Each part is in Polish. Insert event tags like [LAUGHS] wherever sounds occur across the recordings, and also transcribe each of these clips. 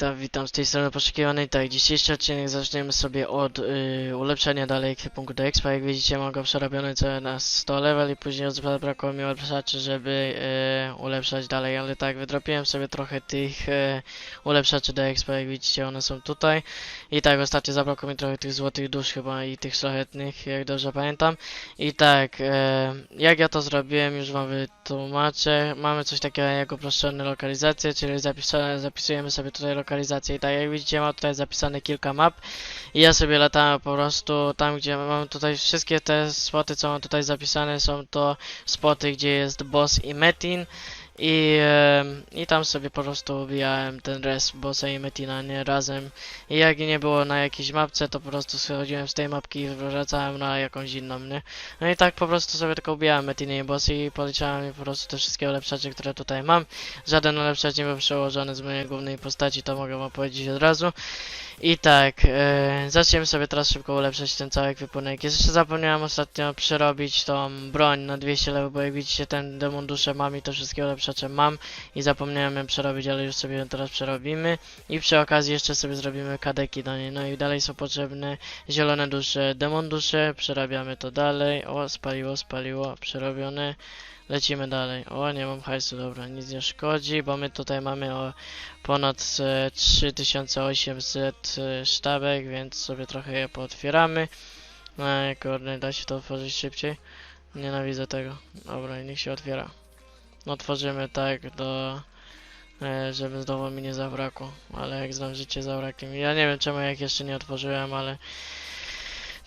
Ta, witam z tej strony poszukiwanej. Tak, dzisiejszy odcinek zaczniemy sobie od y, ulepszenia dalej ekwipunku do Expa. Jak widzicie mam go przerobiony całe na 100 level i później zabrakło mi ulepszaczy, żeby y, ulepszać dalej, ale tak, wydropiłem sobie trochę tych y, ulepszaczy do Expa, jak widzicie one są tutaj. I tak, ostatnio zabrakło mi trochę tych złotych dusz chyba i tych szlachetnych, jak dobrze pamiętam. I tak, e, jak ja to zrobiłem, już wam wytłumaczę. Mamy coś takiego jak uproszczone lokalizacje, czyli zapisujemy sobie tutaj lokalizację. I tak jak widzicie, mam tutaj zapisane kilka map. I ja sobie latałem po prostu tam, gdzie mam tutaj wszystkie te spoty, co mam tutaj zapisane, są to spoty, gdzie jest boss i metin. I, I tam sobie po prostu ubijałem ten res bossa i metina nie razem. I jak nie było na jakiejś mapce, to po prostu schodziłem z tej mapki i wracałem na jakąś inną, nie? No i tak po prostu sobie tylko ubijałem metiny i bossy i policzałem po prostu te wszystkie ulepszacze, które tutaj mam. Żaden ulepszacz nie był przełożony z mojej głównej postaci, to mogę wam powiedzieć od razu. I tak, e, zaczniemy sobie teraz szybko ulepszać ten cały ekwipunek. Jeszcze zapomniałem ostatnio przerobić tą broń na 200 level, bo jak widzicie ten demon duszę mam i te wszystkie ulepszacze mam i zapomniałem ją przerobić, ale już sobie ją teraz przerobimy. I przy okazji jeszcze sobie zrobimy kadeki do niej. No i dalej są potrzebne zielone dusze, demon dusze, przerabiamy to dalej. O, spaliło, spaliło, przerobione. Lecimy dalej. O, nie mam hajsu, dobra, nic nie szkodzi, bo my tutaj mamy o ponad e, 3800 e, sztabek, więc sobie trochę je pootwieramy. No, kurde, da się to otworzyć szybciej. Nienawidzę tego. Dobra, niech się otwiera. Otworzymy tak do... E, żeby znowu mi nie zabrakło, ale jak znam życie zabraknie. Ja nie wiem czemu jak jeszcze nie otworzyłem, ale...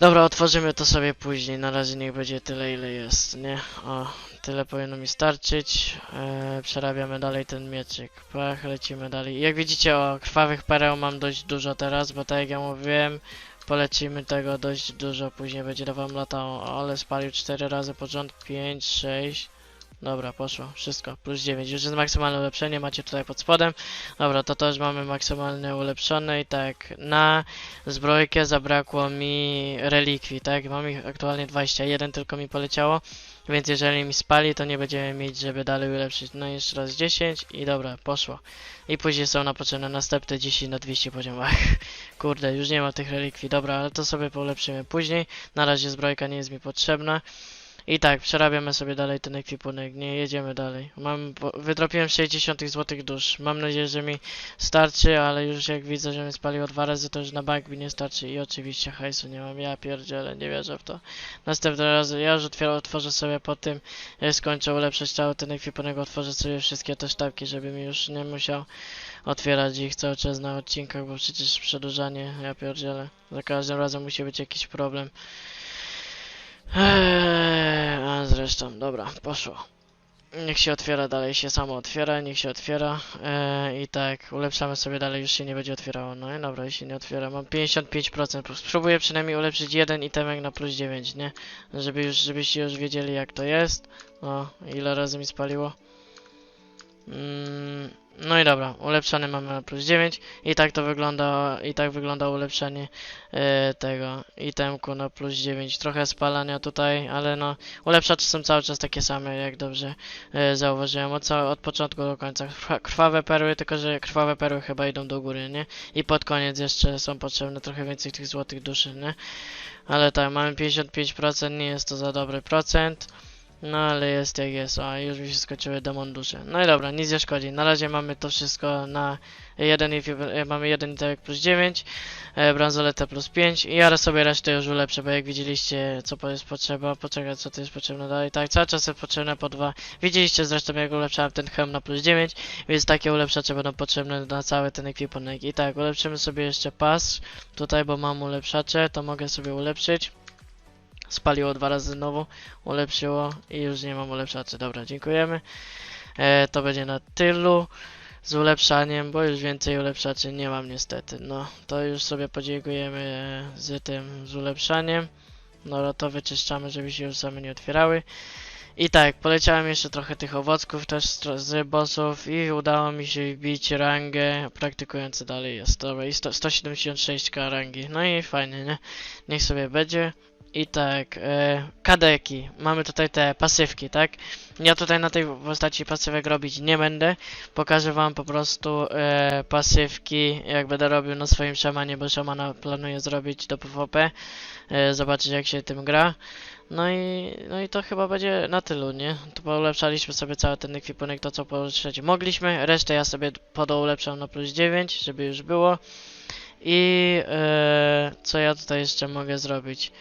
Dobra, otworzymy to sobie później, na razie niech będzie tyle ile jest, nie? O, tyle powinno mi starczyć. E, przerabiamy dalej ten mieczyk. Pach, lecimy dalej. Jak widzicie, o krwawych pereł mam dość dużo teraz, bo tak jak ja mówiłem, polecimy tego dość dużo, później będzie to wam latało. Ale spalił 4 razy pod rząd, 5, 6. Dobra, poszło, wszystko, plus 9. Już jest maksymalne ulepszenie, macie tutaj pod spodem. Dobra, to też mamy maksymalne ulepszone i tak, na zbrojkę zabrakło mi relikwii, tak? Mam ich aktualnie 21, tylko mi poleciało. Więc jeżeli mi spali, to nie będziemy mieć, żeby dalej ulepszyć. No jeszcze raz 10 i dobra, poszło. I później są na potrzebne następne 10 na 200 poziomach. [LAUGHS] Kurde, już nie ma tych relikwii. Dobra, ale to sobie polepszymy później. Na razie zbrojka nie jest mi potrzebna. I tak, przerabiamy sobie dalej ten ekwipunek, nie jedziemy dalej. Mam, wydropiłem 60 złotych dusz. Mam nadzieję, że mi starczy, ale już jak widzę, że mi spaliło dwa razy, to już na bank mi nie starczy. I oczywiście hajsu nie mam, ja pierdzielę, nie wierzę w to. Następny raz, ja już otworzę sobie po tym, jak skończę ulepszać cały ten ekwipunek, otworzę sobie wszystkie te sztabki, żeby mi już nie musiał otwierać ich cały czas na odcinkach, bo przecież przedłużanie, ja pierdzielę. Za każdym razem musi być jakiś problem. Eee, a zresztą, dobra, poszło. Niech się otwiera dalej, się samo otwiera, niech się otwiera. Eee, I tak, ulepszamy sobie dalej, już się nie będzie otwierało. No i dobra, jeśli nie otwiera, mam 55%. Spróbuję przynajmniej ulepszyć jeden itemek na plus 9, nie? Żeby już, żebyście już wiedzieli jak to jest. O, ile razy mi spaliło. Mm, no i dobra, ulepszony mamy na plus 9 i tak to wygląda, i tak wygląda ulepszenie e, tego itemku na plus 9. Trochę spalania tutaj, ale no ulepszacze są cały czas takie same, jak dobrze e, zauważyłem, od, od początku do końca. Krwa- Krwawe perły, tylko że krwawe perły chyba idą do góry, nie? I pod koniec jeszcze są potrzebne trochę więcej tych złotych duszy, nie? Ale tak, mamy 55%, nie jest to za dobry procent. No ale jest jak jest, a już mi się skończyły demon dusze. No i dobra, nic nie szkodzi. Na razie mamy to wszystko na jeden i e, mamy jeden itemek plus 9, e, bransoletę plus 5 i ja sobie resztę już ulepszę, bo jak widzieliście co jest potrzeba, poczekać co to jest potrzebne dalej. Tak, cały czas jest potrzebne po dwa. Widzieliście zresztą jak ulepszałem ten hełm na plus 9, więc takie ulepszacze będą potrzebne na cały ten ekwipunek. I tak, ulepszymy sobie jeszcze pas tutaj, bo mam ulepszacze, to mogę sobie ulepszyć. Spaliło dwa razy znowu, ulepszyło i już nie mam ulepszaczy. Dobra, dziękujemy. E, to będzie na tylu z ulepszaniem, bo już więcej ulepszaczy nie mam niestety. No, to już sobie podziękujemy e, z tym, z ulepszaniem. No, to wyczyszczamy, żeby się już same nie otwierały. I tak, poleciałem jeszcze trochę tych owocków też z, bossów i udało mi się wbić rangę praktykujący dalej jest. Dobra, i sto, 176k rangi. No i fajnie, nie? Niech sobie będzie. I tak, e, kadeki. Mamy tutaj te pasywki, tak? Ja tutaj na tej postaci pasywek robić nie będę. Pokażę wam po prostu e, pasywki, jak będę robił na swoim szamanie, bo szamana planuję zrobić do PvP. E, zobaczyć jak się tym gra. No i, no i to chyba będzie na tylu, nie? Tu polepszaliśmy sobie cały ten ekwipunek, to co polepszać mogliśmy. Resztę ja sobie podoulepszam na plus 9, żeby już było. I e, co ja tutaj jeszcze mogę zrobić?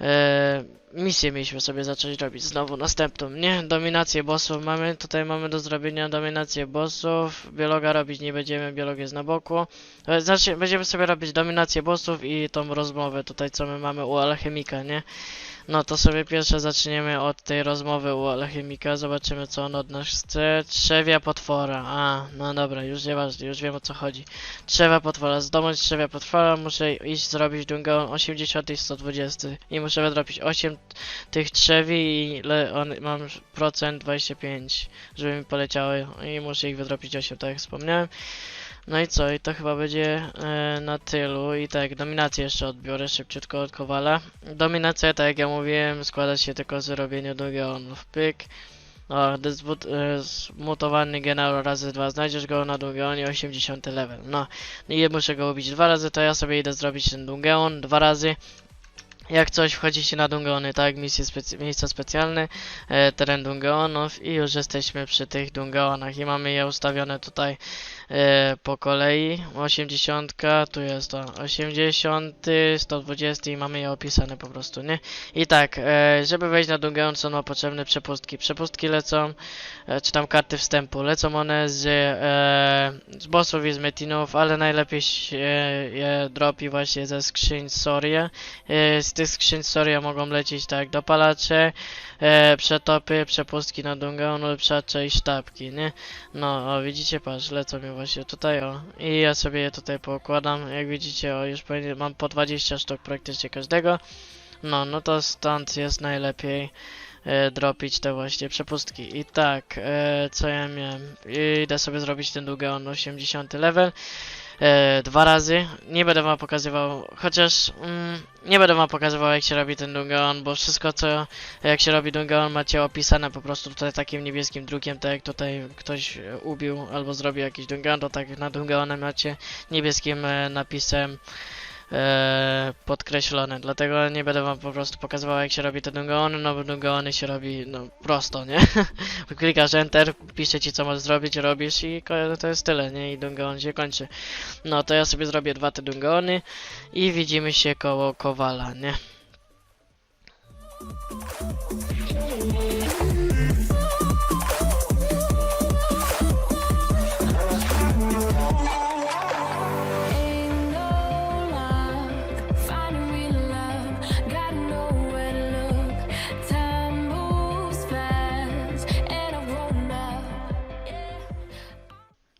E, misję mieliśmy sobie zacząć robić znowu następną, nie? Dominację bossów mamy, tutaj mamy do zrobienia dominację bossów, biologa robić nie będziemy, biolog jest na boku. Znaczy, będziemy sobie robić dominację bossów i tą rozmowę tutaj, co my mamy u alchemika, nie? No to sobie pierwsze zaczniemy od tej rozmowy u alchemika, zobaczymy co on od nas chce. Trzewia potwora, a, no dobra, już nieważne, już wiem o co chodzi. Trzewia potwora, zdobądź trzewia potwora, muszę iść zrobić dungeon 80 i 120 i muszę wydropić 8 tych trzewi i ile on, mam procent 25, żeby mi poleciały i muszę ich wydropić 8, tak jak wspomniałem. No i co, i to chyba będzie e, na tylu. I tak, dominację jeszcze odbiorę szybciutko od Kowala. Dominacja, tak jak ja mówiłem, składa się tylko z robienia dungeonów. Pyk. O, dezbut, e, zmutowany generał razy dwa. Znajdziesz go na dungeonie 80 level. No, i muszę go ubić dwa razy, to ja sobie idę zrobić ten dungeon dwa razy. Jak coś wchodzicie na dungeony, tak, misje specy miejsca specjalne, e, teren dungeonów i już jesteśmy przy tych dungeonach i mamy je ustawione tutaj po kolei. 80, tu jest to 80, 120 i mamy je opisane po prostu, nie? I tak, e, żeby wejść na dungeon są nam potrzebne przepustki. Przepustki lecą, e, czy tam karty wstępu, lecą one z, e, z bossów i z metinów, ale najlepiej się je dropi właśnie ze skrzyń Soria. E, z tych skrzyń Soria mogą lecieć tak dopalacze, e, przetopy, przepustki na dungeon, ulepszacze i sztabki, nie? No, o widzicie, patrz, lecą mi właśnie tutaj, o. I ja sobie je tutaj poukładam, jak widzicie, o, już mam po 20 sztuk praktycznie każdego. No, no to stąd jest najlepiej e, dropić te właśnie przepustki. I tak, e, co ja miałem? Idę sobie zrobić ten dungeon 80 level. E, dwa razy. Nie będę wam pokazywał, chociaż mm, nie będę wam pokazywał jak się robi ten dungeon, bo wszystko co jak się robi dungeon macie opisane po prostu tutaj takim niebieskim drukiem, tak jak tutaj ktoś ubił albo zrobił jakiś dungeon, to tak na dungeonie macie niebieskim e, napisem e, podkreślone, dlatego nie będę wam po prostu pokazywał jak się robi te dungeony, no bo dungeony się robi no prosto, nie? [LAUGHS] Klikasz enter, pisze ci co masz zrobić, robisz i ko- to jest tyle, nie? I dungeon się kończy. No to ja sobie zrobię dwa te dungeony i widzimy się koło Kowala, nie?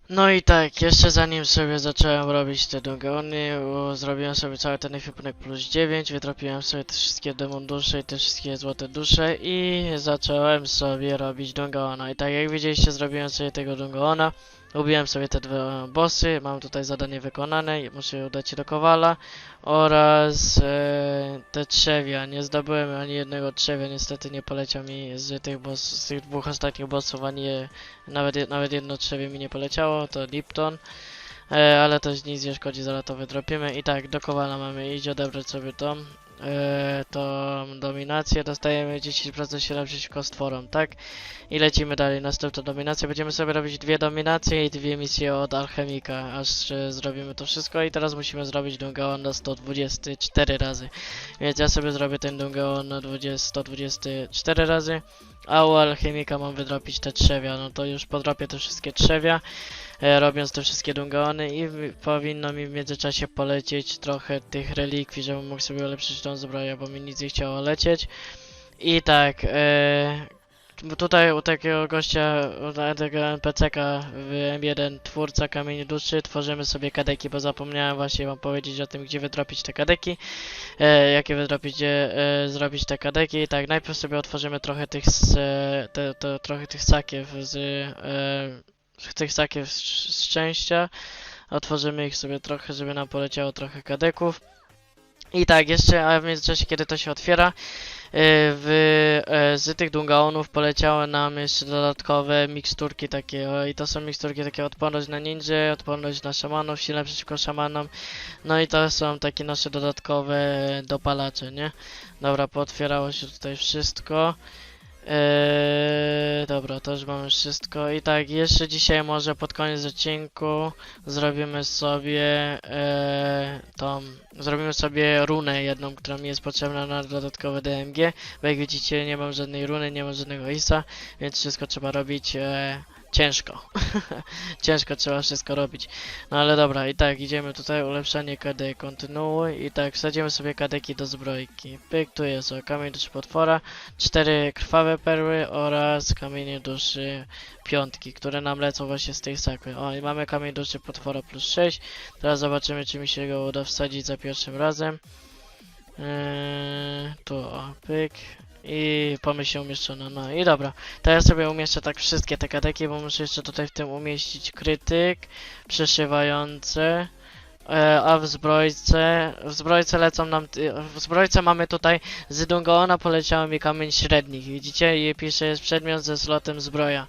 No i tak, jeszcze zanim sobie zacząłem robić te dungeony, bo zrobiłem sobie cały ten ekwipunek plus 9, wytropiłem sobie te wszystkie demon dusze i te wszystkie złote dusze i zacząłem sobie robić dungeona. I tak jak widzieliście, zrobiłem sobie tego dungeona, ubiłem sobie te dwa bossy, mam tutaj zadanie wykonane, muszę udać się do Kowala oraz e, te trzewia. Nie zdobyłem ani jednego trzewia, niestety nie poleciał mi z tych, boss, z tych dwóch ostatnich bossów ani je, nawet, nawet jedno trzewie mi nie poleciało, to Lipton. E, ale to nic nie szkodzi, zaraz to wydropimy. I tak, do Kowala mamy iść odebrać sobie tą, e, tą dominację. Dostajemy 10% się przeciwko stworom, tak? I lecimy dalej. Następna dominacja. Będziemy sobie robić dwie dominacje i dwie misje od alchemika, aż e, zrobimy to wszystko. I teraz musimy zrobić Dungeon na 124 razy. Więc ja sobie zrobię ten Dungeon na 20, 124 razy. A u alchemika mam wydropić te trzewia. No to już podropię te wszystkie trzewia e, robiąc te wszystkie dungeony i powinno mi w międzyczasie polecieć trochę tych relikwii, żebym mógł sobie ulepszyć tą zbroję, bo mi nic nie chciało lecieć. I tak, e, tutaj u takiego gościa, u tego NPC-ka w M1 twórca kamieni duszy tworzymy sobie kadeki, bo zapomniałem właśnie wam powiedzieć o tym, gdzie wydropić te kadeki, e, jakie wydropić, gdzie e, zrobić te kadeki. Tak, najpierw sobie otworzymy trochę tych, s, e, te, te, trochę tych sakiew z e, tych sakiew sz- szczęścia. Otworzymy ich sobie trochę, żeby nam poleciało trochę kadeków. I tak, jeszcze, a w międzyczasie, kiedy to się otwiera, y, w, e, z tych dungaonów poleciały nam jeszcze dodatkowe miksturki takie, i to są miksturki takie odporność na ninja, odporność na szamanów, silne przeciwko szamanom, no i to są takie nasze dodatkowe dopalacze, nie? Dobra, pootwierało się tutaj wszystko. Eee, dobra, to już mamy wszystko. I tak, jeszcze dzisiaj może pod koniec odcinku zrobimy sobie eee, tą, zrobimy sobie runę jedną, która mi jest potrzebna na dodatkowe DMG, bo jak widzicie nie mam żadnej runy, nie mam żadnego ISA, więc wszystko trzeba robić eee, ciężko. [LAUGHS] ciężko trzeba wszystko robić. No ale dobra, i tak, idziemy tutaj, ulepszanie KD, kontynuuj i tak, wsadzimy sobie kadeki do zbrojki. Pyk, tu jest o, kamień duszy potwora, cztery krwawe perły oraz kamienie duszy piątki, które nam lecą właśnie z tej sakwy. O, i mamy kamień duszy potwora plus 6. Teraz zobaczymy, czy mi się go uda wsadzić za pierwszym razem. Eee, tu, o, pyk. I pomyśl umieszczono, no i dobra. Teraz sobie umieszczę tak wszystkie te kadeki, bo muszę jeszcze tutaj w tym umieścić krytyk, przeszywające, e, a w zbrojce, w zbrojce lecą nam, w zbrojce mamy tutaj z Dungaona poleciał mi kamień średnich, widzicie? I pisze jest przedmiot ze slotem zbroja.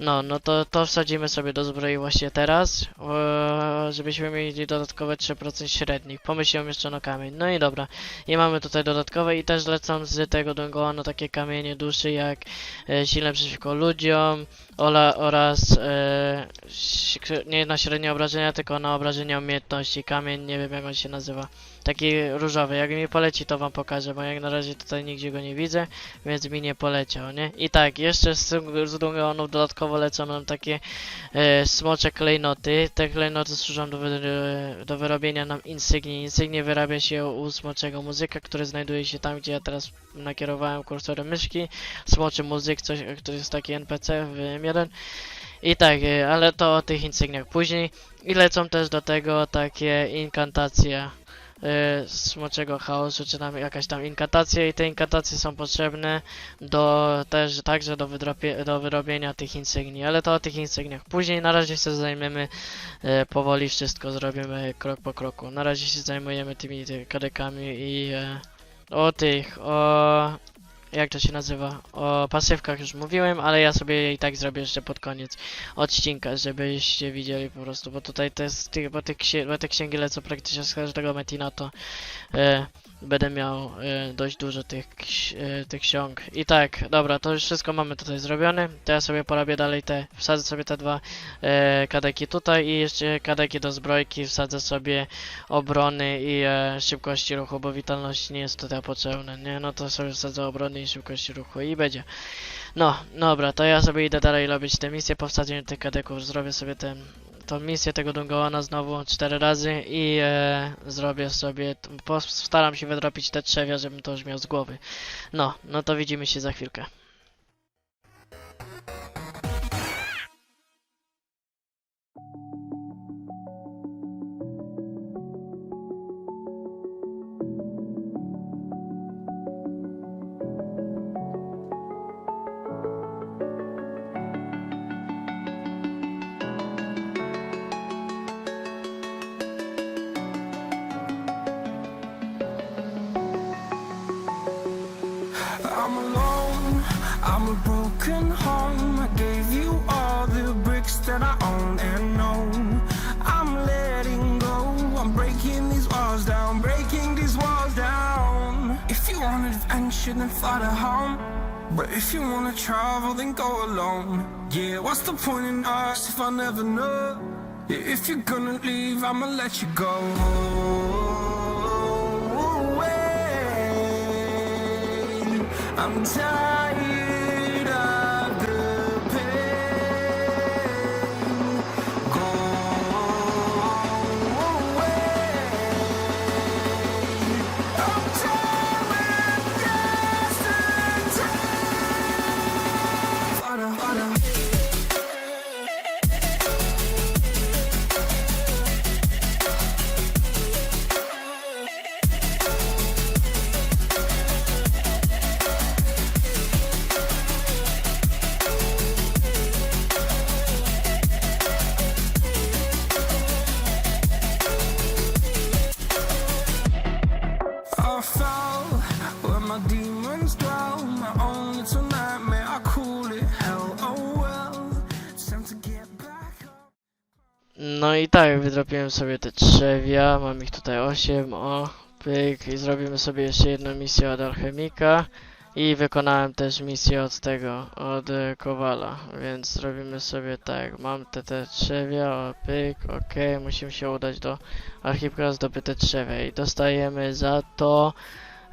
No, no to, to wsadzimy sobie do zbroi właśnie teraz, e, żebyśmy mieli dodatkowe 3% średnich. Pomyśl umieszczono kamień. No i dobra. I mamy tutaj dodatkowe i też lecą z tego Dungoonu takie kamienie duszy jak e, silne przeciwko ludziom ola, oraz e, nie na średnie obrażenia, tylko na obrażenia umiejętności. Kamień, nie wiem jak on się nazywa. Taki różowy. Jak mi poleci to wam pokażę, bo jak na razie tutaj nigdzie go nie widzę, więc mi nie poleciał, nie? I tak, jeszcze z, z Dungeonów dodatkowo lecą nam takie e, smocze klejnoty. Te klejnoty służą do, wy, do wyrobienia nam insygnii. Insygnie wyrabia się u smoczego muzyka, który znajduje się tam, gdzie ja teraz nakierowałem kursorem myszki. Smoczy muzyk, coś, jest taki NPC w M1. I tak, e, ale to o tych insygniach później. I lecą też do tego takie inkantacje y, smoczego chaosu, czy tam jakaś tam inkantacja i te inkantacje są potrzebne do też także do, wydropie, do wyrobienia tych insygnii, ale to o tych insygniach później, na razie się zajmiemy y, powoli wszystko zrobimy krok po kroku, na razie się zajmujemy tymi ty, kadekami i y, o tych, o jak to się nazywa, o pasywkach już mówiłem, ale ja sobie je i tak zrobię jeszcze pod koniec odcinka, żebyście widzieli po prostu, bo tutaj z tych, bo, te księ, bo te księgi lecą praktycznie z każdego metina, to e, będę miał e, dość dużo tych, e, tych ksiąg. I tak, dobra, to już wszystko mamy tutaj zrobione, to ja sobie porobię dalej te, wsadzę sobie te dwa e, kadeki tutaj i jeszcze kadeki do zbrojki, wsadzę sobie obrony i e, szybkości ruchu, bo witalność nie jest tutaj potrzebna, nie? No to sobie wsadzę obrony i szybkości ruchu i będzie. No, dobra, to ja sobie idę dalej robić te misje po wsadzeniu tych kadeków, zrobię sobie ten, tą misję tego Dungołana znowu cztery razy i e, zrobię sobie, postaram się wydropić te trzewia, żebym to już miał z głowy. No, no to widzimy się za chwilkę. Adventure, then fly to home. But if you wanna travel, then go alone. Yeah, what's the point in us if I never know? Yeah, If you're gonna leave, I'ma let you go. Wait, I'm tired i tak, wydropiłem sobie te trzewia, mam ich tutaj 8, o, pyk, i zrobimy sobie jeszcze jedną misję od alchemika. I wykonałem też misję od tego, od Kowala, więc zrobimy sobie tak, mam te, te trzewia, o, pyk, okej, musimy się udać do archipka zdobyte trzewia i dostajemy za to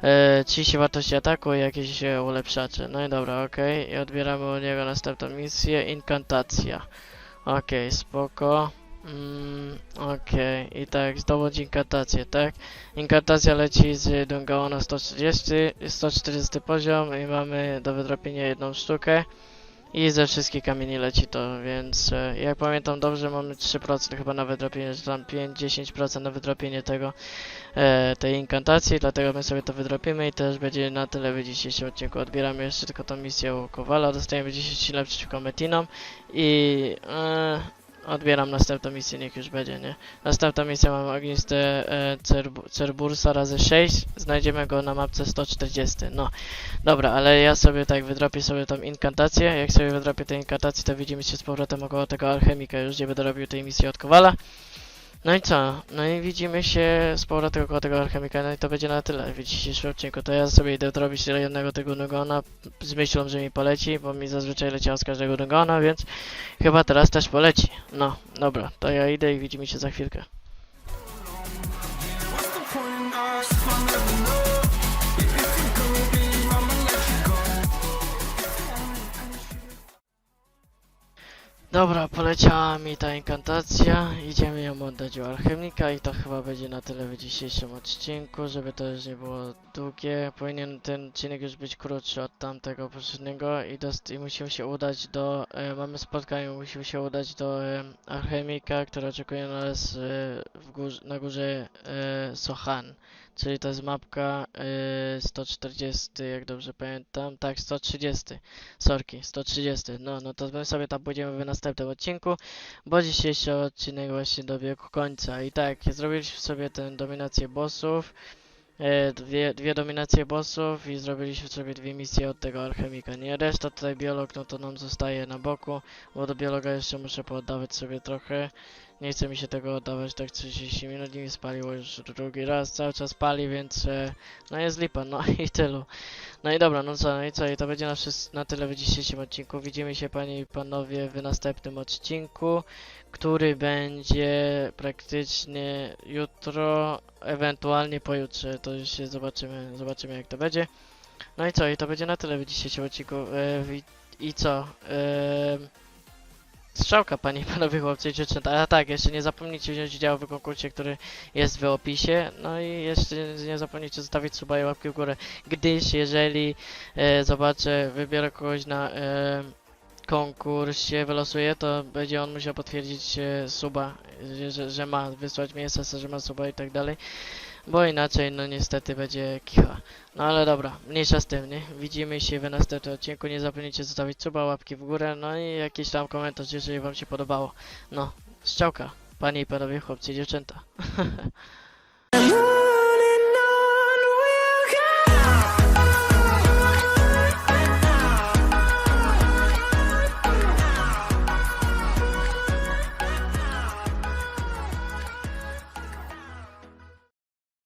e, 30 wartości ataku i jakieś e, ulepszacze. No i dobra, okej, i odbieramy od niego następną misję, inkantacja. Okej, spoko. Mm, Okej, i tak, zdobądź inkantację, tak? Inkantacja leci z Dungao na 130, 140 poziom i mamy do wydropienia jedną sztukę. I ze wszystkich kamieni leci to, więc e, jak pamiętam dobrze mamy 3% chyba na wydropienie, czy tam 5-10% na wydropienie tego, e, tej inkantacji, dlatego my sobie to wydropimy i też będzie na tyle w dzisiejszym odcinku. Odbieramy jeszcze tylko tą misję u Kowala, dostajemy 10 lepszych przeciwko Metinom i e, odbieram następną misję, niech już będzie, nie? Następna misja mam ogniste e, Cerbu- Cerbursa razy 6, znajdziemy go na mapce 140, no. Dobra, ale ja sobie tak wydropię sobie tą inkantację, jak sobie wydropię tę inkantację, to widzimy się z powrotem około tego alchemika już, gdzie będę robił tej misji od Kowala. No i co? No i widzimy się z powrotem około tego alchemika, no i to będzie na tyle w dzisiejszym odcinku. To ja sobie idę zrobić jednego tego Nugona z myślą, że mi poleci, bo mi zazwyczaj leciało z każdego Nugona, więc chyba teraz też poleci. No, dobra, to ja idę i widzimy się za chwilkę. Dobra, poleciała mi ta inkantacja, idziemy ją oddać u alchemika i to chyba będzie na tyle w dzisiejszym odcinku, żeby to już nie było długie. Powinien ten odcinek już być krótszy od tamtego poprzedniego i, i musimy się udać do, e, mamy spotkanie, musimy się udać do e, alchemika, który oczekuje na nas e, górze, na górze e, Sohan. Czyli to jest mapka e, 140, jak dobrze pamiętam, tak 130. Sorki, 130. No, no to my sobie tam pójdziemy w następnym odcinku, bo dzisiejszy odcinek właśnie dobiegł końca. I tak, zrobiliśmy sobie tę dominację bossów, e, dwie, dwie dominacje bossów i zrobiliśmy sobie dwie misje od tego alchemika. Nie, reszta tutaj biolog, no to nam zostaje na boku, bo do biologa jeszcze muszę pooddawać sobie trochę. Nie chce mi się tego oddawać tak 30 minut i mi spaliło już drugi raz, cały czas pali, więc e, no jest lipa, no [LAUGHS] i tylu. No i dobra, no co, no i co, i to będzie na, na tyle w dzisiejszym odcinku. Widzimy się panie i panowie w następnym odcinku, który będzie praktycznie jutro, ewentualnie pojutrze, to już się zobaczymy, zobaczymy jak to będzie. No i co, i to będzie na tyle w dzisiejszym odcinku. E, i, I co, e, Strzałka, panie i panowie chłopcy i dziewczęta. A tak, jeszcze nie zapomnijcie wziąć udziału w konkursie, który jest w opisie. No i jeszcze nie zapomnijcie zostawić suba i łapki w górę, gdyż jeżeli e, zobaczę, wybiorę kogoś na e, konkursie, wylosuję, to będzie on musiał potwierdzić e, suba, że, że, ma wysłać mi SS, że ma suba i tak dalej. Bo inaczej, no niestety będzie kicha. No ale dobra, mniejsza z tym, nie? Widzimy się w następnym odcinku. Nie zapomnijcie zostawić suba, łapki w górę, no i jakiś tam komentarz, jeżeli wam się podobało. No, strzałka, panie i panowie, chłopcy dziewczęta. [LAUGHS]